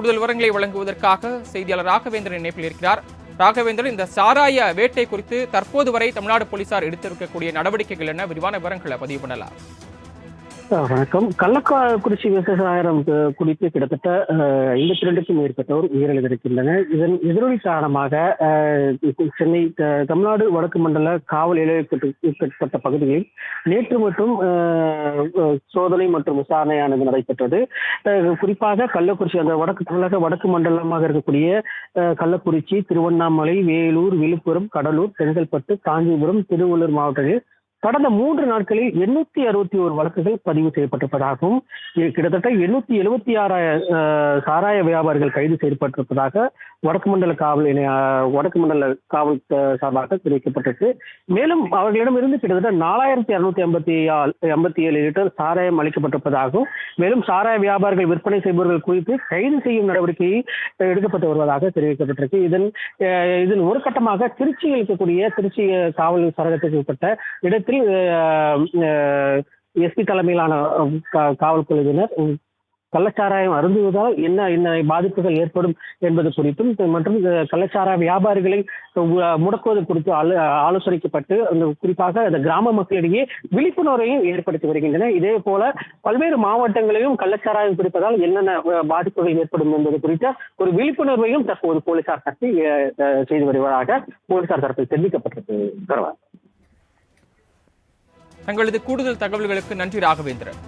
கூடுதல் விவரங்களை வழங்குவதற்காக செய்தியாளர் ராகவேந்திரன் இணைப்பில் இருக்கிறார். ராகவேந்திரன் இந்த சாராய வேட்டை குறித்து தற்போது வரை தமிழ்நாடு போலீசார் எடுத்திருக்கக்கூடிய நடவடிக்கைகள் என்ன? விரிவான விவரங்களை பதிவு பண்ணலாம். வணக்கம் கள்ளக்குறிச்சி விவசாயம் குறித்து கிட்டத்தட்ட ஐம்பத்தி ரெண்டுக்கும் மேற்பட்டோர் உயிரிழந்திருக்கின்றனர். இதன் எதிரொலி காரணமாக சென்னை தமிழ்நாடு வடக்கு மண்டல காவல் நிலையத்திற்குட்பட்ட பகுதிகளில் நேற்று மற்றும் சோதனை மற்றும் விசாரணையானது நடைபெற்றது. அஹ், குறிப்பாக கள்ளக்குறிச்சி அந்த வடக்கு தமிழக வடக்கு மண்டலமாக இருக்கக்கூடிய கள்ளக்குறிச்சி திருவண்ணாமலை வேலூர் விழுப்புரம் கடலூர் செங்கல்பட்டு காஞ்சிபுரம் திருவள்ளூர் மாவட்டங்களில் கடந்த மூன்று நாட்களில் எண்ணூத்தி அறுபத்தி ஒரு வழக்குகள் பதிவு செய்யப்பட்டிருப்பதாகவும் கிட்டத்தட்ட எண்ணூத்தி எழுபத்தி ஆறாயிரம் சாராய வியாபாரிகள் கைது செய்யப்பட்டிருப்பதாக வடக்கு மண்டல காவல் இணைய வடக்கு மண்டல காவல் சார்பாக தெரிவிக்கப்பட்டிருக்கு. மேலும் அவர்களிடமிருந்து கிட்டத்தட்ட நாலாயிரத்தி அறுநூத்தி ஐம்பத்தி ஐம்பத்தி ஏழு லிட்டர் சாராயம் அளிக்கப்பட்டிருப்பதாகவும் மேலும் சாராய வியாபாரிகள் விற்பனை செய்பவர்கள் குறித்து கைது செய்யும் நடவடிக்கை எடுக்கப்பட்டு வருவதாக தெரிவிக்கப்பட்டிருக்கு. இதன் இதன் ஒரு கட்டமாக திருச்சியில் இருக்கக்கூடிய திருச்சி காவல் சரகத்துக்கு உட்பட்ட இடத்தில் எஸ்பி தலைமையிலான காவல் குழுவினர் கள்ளச்சாராயம் அருந்துவதால் என்ன என்ன பாதிப்புகள் ஏற்படும் என்பது குறித்தும் மற்றும் கள்ளச்சாராய வியாபாரிகளை முடக்குவது குறித்து ஆலோசனைக்கப்பட்டு அந்த குறிப்பாக அந்த கிராம மக்களிடையே விழிப்புணர்வையும் ஏற்படுத்தி வருகின்றன. இதே போல பல்வேறு மாவட்டங்களிலும் கள்ளச்சாராயம் குறிப்பதால் என்னென்ன பாதிப்புகள் ஏற்படும் என்பது குறித்த ஒரு விழிப்புணர்வையும் தற்போது போலீசார் தரப்பில் செய்து வருவதாக போலீசார் தரப்பில் தெரிவிக்கப்பட்டிருக்கு தங்களது கூடுதல் தகவல்களுக்கு நன்றி ராகவேந்திரன்.